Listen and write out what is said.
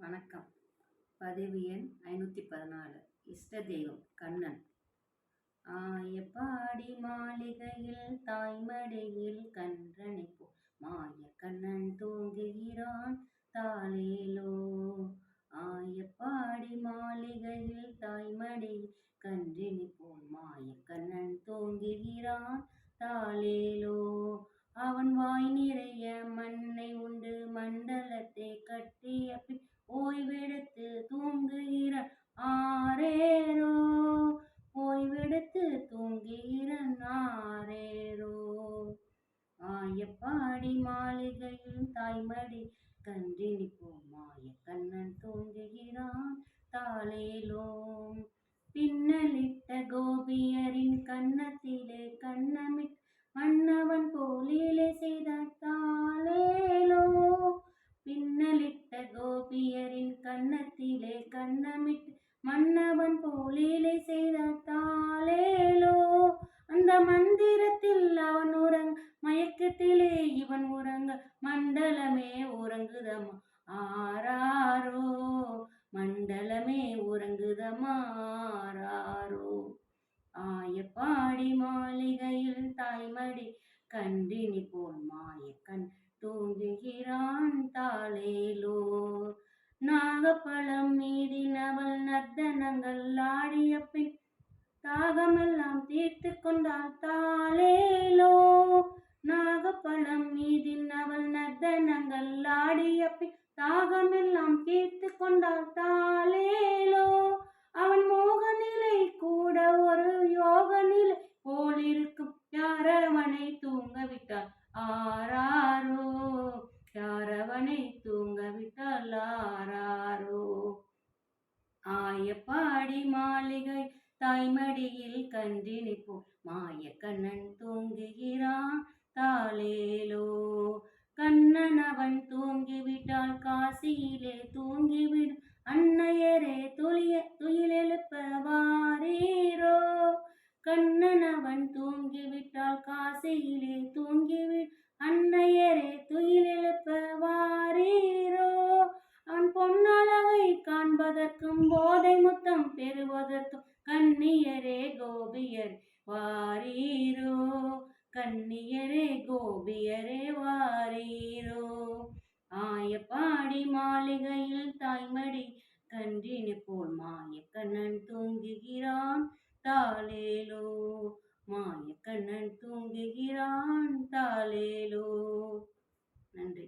வணக்கம். பதிவு எண் ஐநூற்றி பதினாலு. இஷ்ட தெய்வம் கண்ணன். ஆயப்பாடி மாளிகையில் தாய்மடியில் போ மாய கண்ணன் தூங்குகிறான் தாளேலோ. ஆயப்பாடி மாளிகையில் தாய்மடி கன்றினி போல் மாய கண்ணன் தூங்குகிறான் தாளேலோ. அவன் வாய் நிறைய மண்ணை உண்டு ஓய்வெடுத்து தூங்குகிற ஆரேரோ ஓய்வெடுத்து தூங்குகிற ஆரேரோ ஆயப்பாடி மாளிகையில் தாய்மடி கன்றினி மாய கண்ணன் தூங்குகிறான். தாளேலோ கன்னத்திலே கண்ணமிட்டு மன்னவன் போலீலை செய்த தாளேலோ. அந்த மந்திரத்தில் அவன் உறங்க மயக்கத்திலே இவன் உறங்க மண்டலமே உறங்குதமா? ஆராரோ மண்டலமே உறங்குதமாறாரோ ஆயப்பாடி மாளிகையில் தாய்மடி கண்டினி போல் மாயக்கண் தூங்குகிறான் தாளேலோ. நாகப்பழம் மீதினவள் நர்த்தனங்கள் ஆடிய பின் தாகமெல்லாம் தீர்த்து கொண்டாள் தாளேலோ. நாகப்பழம் மீதின் அவள் நர்த்தனங்கள் ஆடிய பின் தாகமெல்லாம் தீர்த்து கொண்டாள் தா பாடி மாளிகை தாய்மடியில் கன்றினி போ மாய கண்ணன் தூங்குகிறான் தாளேலோ. கண்ணன் அவன் தூங்கிவிட்டால் காசியிலே தூங்கிவிடும். அன்னையரே துளிய துயிலெழுப்ப வாரீரோ. கண்ணன் அவன் காண்பதற்கும் போதை முத்தம் பெறுவதற்கும் கண்ணியரே கோபியர் வாரீரோ கண்ணியரே கோபியரே வாரீரோ. ஆயப்பாடி மாளிகையில் தாய்மடி கன்றினு போல் மாயக்கண்ணன் தூங்குகிறான் தாலேலோ மாயக்கண்ணன் தூங்குகிறான் தாலேலோ நன்றி.